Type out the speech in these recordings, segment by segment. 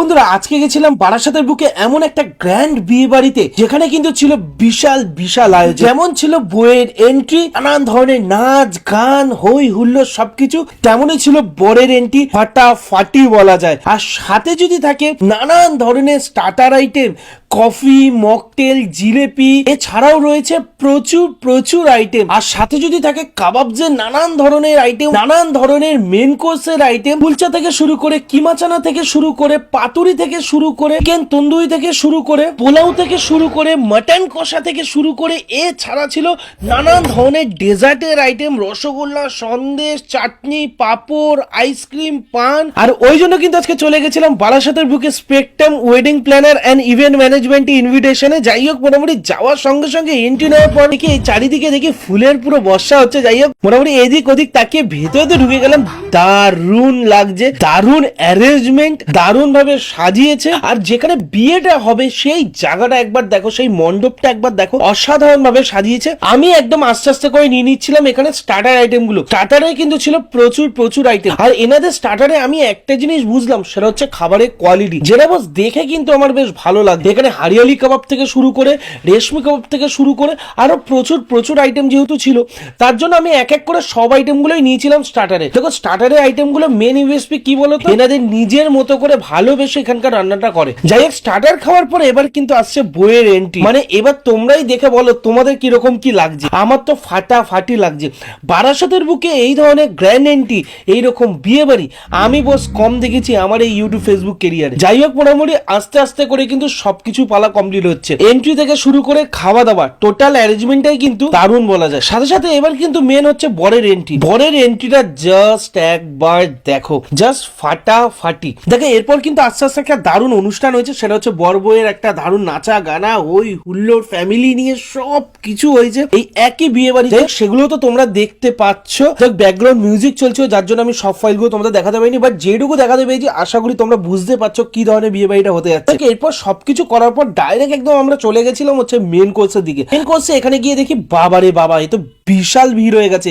বন্ধুরা, আজকে গেছিলাম বারাসাতের বুকে এমন একটা গ্র্যান্ড বিয়ে বাড়িতে, যেখানে কিন্তু ছিল বিশাল বিশাল আয়োজন। যেমন ছিল বইয়ের এন্ট্রি নানান ধরনের নাচ, গান হই হুল্লো সবকিছু, তেমনই ছিল বরের এন্ট্রি ফাটা ফাটি বলা যায়। আর সাথে যদি থাকে নানান ধরনের starter item coffee, mocktail, jalebi, এছাড়াও রয়েছে প্রচুর প্রচুর আইটেম আর সাথে যদি থাকে কাবাবজের নানান ধরনের আইটেম নানান ধরনের মেন কোর্সের আইটেম কুলচা থেকে শুরু করে কিমাচানা থেকে শুরু করে, পাতুরি থেকে শুরু করে কেন তন্দুরি থেকে শুরু করে, পোলাও থেকে শুরু করে মাটন কষা থেকে শুরু করে, এছাড়া ছিল নানান ধরনের ডেজার্টের item rasgulla, sandesh, chutney, papad ice cream paan. আর ওই জন্য কিন্তু আজকে চলে গেছিলাম বারাসাতের বুকে Spectrum wedding planner and event management ইনভিটেশনে যাই হোক, মোটামুটি যাওয়ার সঙ্গে সঙ্গে এন্ট্রি নেওয়ার পর দেখি চারিদিকে দেখি ফুলের পুরো বর্ষা হচ্ছে। যাই হোক, মোটামুটি এদিক ওদিক তাকিয়ে ভেতরে তো ঢুকে গেলাম। দারুণ লাগছে, দারুণ অ্যারেঞ্জমেন্ট দারুণ ভাবে সাজিয়েছে। আর যেখানে বিয়েটা হবে সেই জায়গাটা একবার দেখো, সেই মণ্ডপটা একবার দেখো অসাধারণ ভাবে সাজিয়েছে। আমি একদম আস্তে আস্তে করে নিয়ে নিচ্ছিলাম এখানে স্টার্টার আইটেমগুলো স্টার্টারে কিন্তু ছিল প্রচুর প্রচুর আইটেম আর এনাদের স্টার্টারে আমি একটা জিনিস বুঝলাম, সেটা হচ্ছে খাবারের কোয়ালিটি যেটা বস দেখে কিন্তু আমার বেশ ভালো লাগে এখানে হারিয়ালি কাবাব থেকে শুরু করে, রেশমি কাবাব থেকে শুরু করে আরও প্রচুর প্রচুর আইটেম যেহেতু ছিল, তার জন্য আমি এক এক করে সব আইটেমগুলোই নিয়েছিলাম স্টার্টারে দেখো স্টার্টারের আইটেমগুলো মেন ইউএসপি কি বলতো? এনাদের নিজের মতো করে ভালোবেসে এখানকার রান্নাটা করে। যাই হোক স্টার্টার খাওয়ার পর এবার কিন্তু আসছে বইয়ের এন্ট্রি মানে এবার তোমরাই দেখে বলো, তোমাদের কীরকম কি লাগছে? আমার তো ফাটাফাটি লাগছে। বারাসতের বুকে এই ধরনের গ্র্যান্ড এন্ট্রি এইরকম বিয়ে বাড়ি আমি বস কম দেখেছি আমার এই ইউটিউব ফেসবুক কেরিয়ারে যাই হোক, মোটামুটি আস্তে আস্তে করে কিন্তু সবকিছু পালা কমপ্লিট হচ্ছে। এন্ট্রি থেকে শুরু করে খাওয়া দাওয়া টোটাল অ্যারেঞ্জমেন্টটাই কিন্তু দারুণ বলা যায়। সাথে সাথে এবার কিন্তু মেন হচ্ছে বরের এন্ট্রি বরের এন্ট্রিটা জাস্ট একবার দেখো জাস্ট ফাটাফাটি। দেখো এরপর কিন্তু আস্তে আস্তে একটা দারুণ অনুষ্ঠান হয়েছে সেটা হচ্ছে বর বইয়ের একটা দারুণ নাচা গানা ওই হুল্লোর ফ্যামিলি নিয়ে সব কিছু হয়েছে। এই একই বিয়ে বাড়ি সেগুলো তো তোমরা দেখতে পাচ্ছ। দেখ ব্যাকগ্রাউন্ড মিউজিক চলছে যার জন্য আমি সব ফাইলগুলো তোমাদের দেখাতে পারিনি বাট যেটুকু দেখাতে পেরেছি আশা করি তোমরা বুঝতে পারছ কি ধরনের বিয়ে বাড়িটা হতে যাচ্ছে। এরপর সবকিছু করার পর ডাইরেক্ট একদম আমরা চলে গেছিলাম হচ্ছে মেন কোর্সের দিকে। মেন কোর্সে এখানে গিয়ে দেখি, বাবারে বাবা, এ তো বিশাল ভিড় হয়ে গেছে।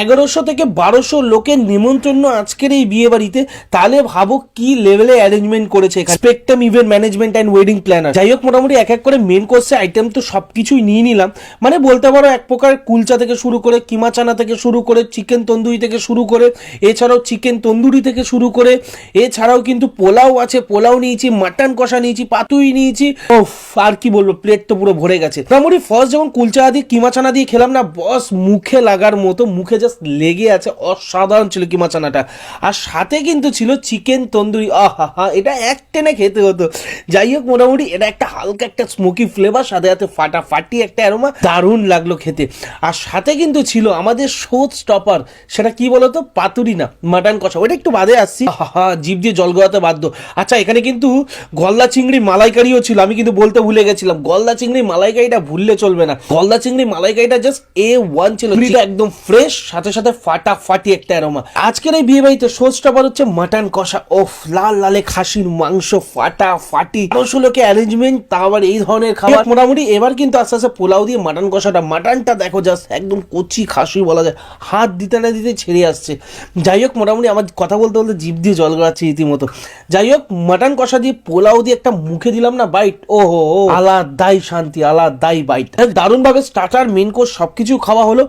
এগারোশো থেকে বারোশো লোকের নিমন্ত্রণ আজকের এই বিয়ে বাড়িতে তাহলে ভাবো কি লেভেলে অ্যারেঞ্জমেন্ট করেছে Spectrum event management and wedding planner যাই হোক, মোটামুটি এক এক করে মেন কোর্সে আইটেম তো সব কিছুই নিয়ে নিলাম। মানে বলতে পারো এক প্রকার কুলচা থেকে শুরু করে কিমা চানা থেকে শুরু করে চিকেন তন্দুরি থেকে শুরু করে, এছাড়াও চিকেন তন্দুরি থেকে শুরু করে, এছাড়াও কিন্তু পোলাও আছে, পোলাও নিয়েছি মাটন কষা নিয়েছি, পাতুই নিয়েছি। ওফ আর কি বলব প্লেট তো পুরো ভরে গেছে। মোটামুটি ফার্স্ট যখন কুলচা দিয়ে কিমা চানা দিয়ে খেলাম না বস মুখে লাগার মতো, মুখে জাস্ট লেগে আছে অসাধারণ ছিল কিমা চানাটা। আর সাথে কিন্তু ছিল চিকেন তন্দুরি আহা হা এটা এক টেনে খেতে হতো। যাই হোক, মোটামুটি এটা একটা হালকা একটা স্মোকি ফ্লেভার সাথে সাথে ফাটাফাটি একটা অ্যারোমা দারুণ লাগল খেতে। আর সাথে কিন্তু ছিল আমাদের শোধ স্টপার সেটা কি বলতো? পাতুরি না, মাটন কষা। ওটা একটু বাদে আসছি। হা জিভ দিয়ে জল গড়াতে বাধ্য। আচ্ছা এখানে কিন্তু গলদা চিংড়ি মালাইকারিও ছিল, আমি কিন্তু বলতে ভুলে গেছিলাম। গলদা চিংড়ি মালাইকারিটা ভুললে চলবে না। গলদা চিংড়ি মালাইকারিটা জাস্ট এ ওয়ান ছিল চিংড়িটা একদম ফ্রেশ সাথে সাথে ফাটাফাটি একটা অ্যারোমা আজকের এই বিয়ে বাড়িতে স্টপার হচ্ছে মাটন কষা। ওফ লাল লালে খাসির মাংস ফাটাফাটি। বারোশো লোকে অ্যারেঞ্জমেন্ট তা আবার এই ধরনের খাবার। মোটামুটি এবার কিন্তু আস্তে আস্তে পোলাও দিয়ে মাটন কষাটা মাটনটা দেখো জাস্ট একদম কচি খাসি বলা যায়। হাত দিতে না দিতে ছেড়ে আসছে। যাই হোক মোটামুটি আমার কথা বলতে বলতে জিভ দিয়ে জল গড়াচ্ছে রীতিমতো। যাই হোক মাটন কষা দিয়ে পোলাও দিয়ে একটা মুখে দিলাম না বাইট ও হো আলাদাই শান্তি আলাদাই বাইট দারুণ ভাবে স্টার্টার মেন কোর্স সবকিছু খাওয়া হলো।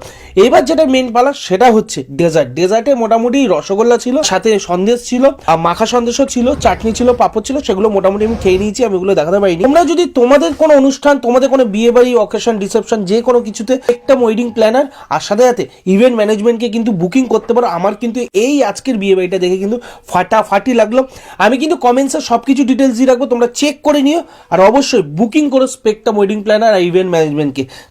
এবার যেটা মেন পালা, সেটা হচ্ছে ডেজার্ট ডেজার্টে মোটামুটি রসগোল্লা ছিল, সাথে সন্দেশ ছিল, আর মাখা সন্দেশও ছিল, চাটনি ছিল, পাপড় ছিল, সেগুলো মোটামুটি আমি খেয়ে নিয়েছি, আমি ওগুলো দেখাতে পারিনি। তোমরা যদি তোমাদের কোনো অনুষ্ঠান, তোমাদের কোনো বিয়ে বাড়ি অকেশন রিসেপশন যে কোনো কিছুতে একটা ওয়েডিং প্ল্যানার আর সাথে সাথে ইভেন্ট ম্যানেজমেন্টকে কিন্তু বুকিং করতে পারো, আমার কিন্তু এই আজকের বিয়ে বাড়িটা দেখে কিন্তু ফাটাফাটি লাগল। আমি কিন্তু কমেন্টসে সব কিছু ডিটেলস দিয়ে রাখব, তোমরা চেক করে নিও, আর অবশ্যই বুকিং করো স্পেকট্রাম ওয়েডিং প্ল্যানার আর ইভেন্ট ম্যানেজমেন্টকে